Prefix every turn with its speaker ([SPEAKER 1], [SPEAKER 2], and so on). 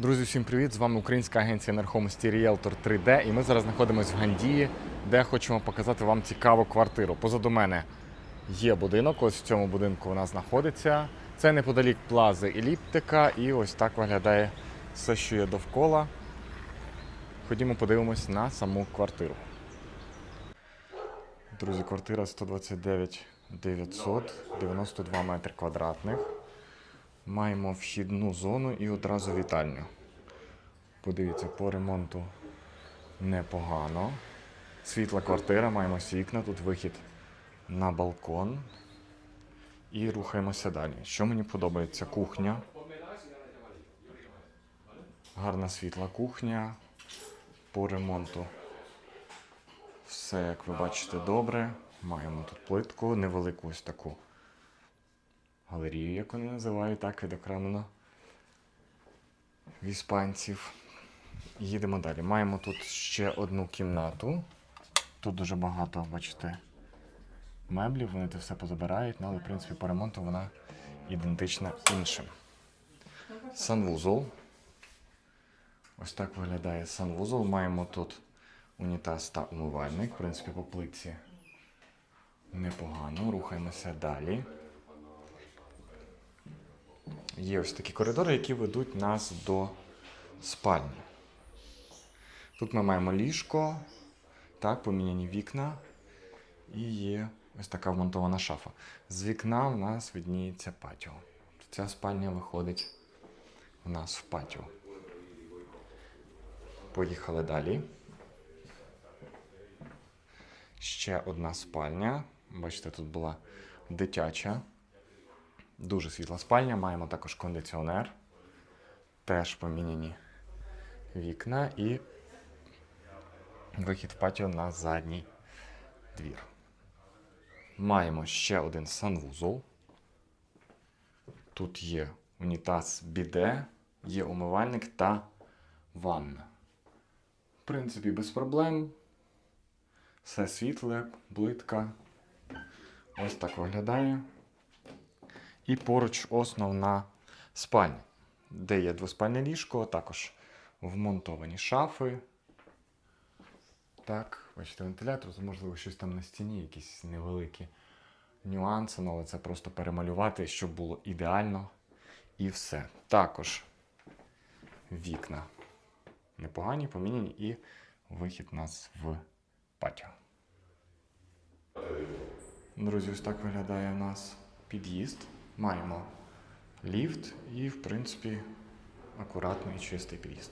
[SPEAKER 1] Друзі, всім привіт! З вами українська агенція нерухомості Realtor 3D. І ми зараз знаходимося в Гандії, де хочемо показати вам цікаву квартиру. Позаду мене є будинок. Ось в цьому будинку вона знаходиться. Це неподалік плази Еліптика, і ось так виглядає все, що є довкола. Ходімо подивимось на саму квартиру. Друзі, квартира 129 900, 92 метри квадратних. Маємо вхідну зону і одразу вітальню. Подивіться, по ремонту непогано. Світла квартира, маємо вікна, тут вихід на балкон. І рухаємося далі. Що мені подобається? Кухня. Гарна світла кухня. По ремонту все, як ви бачите, добре. Маємо тут плитку, невелику ось таку галерію, як вони називають, так відокремлено в іспанців. Їдемо далі. Маємо тут ще одну кімнату. Тут дуже багато, бачите, меблів, вони це все позабирають, ну, але в принципі по ремонту вона ідентична іншим. Санвузол. Ось так виглядає санвузол. Маємо тут унітаз та умивальник. В принципі, по плитці непогано. Рухаємося далі. Є ось такі коридори, які ведуть нас до спальні. Тут ми маємо ліжко, так, поміняні вікна, і є ось така вмонтована шафа. З вікна в нас видніється патіо. Ця спальня виходить у нас в патіо. Поїхали далі. Ще одна спальня. Бачите, тут була дитяча. Дуже світла спальня. Маємо також кондиціонер. Теж поміняні вікна і вихід в патіо на задній двір. Маємо ще один санвузол. Тут є унітаз біде, є умивальник та ванна. В принципі, без проблем. Все світле, плитка. Ось так виглядає. І поруч основна спальня, де є двоспальне ліжко, також вмонтовані шафи. Так, бачите, вентилятор, то, можливо, щось там на стіні, якісь невеликі нюанси, ну, але це просто перемалювати, щоб було ідеально і все. Також вікна непогані, поміняні, і вихід нас в патіо. Друзі, ось так виглядає у нас під'їзд. Маємо ліфт і, в принципі, акуратний чистий під'їзд.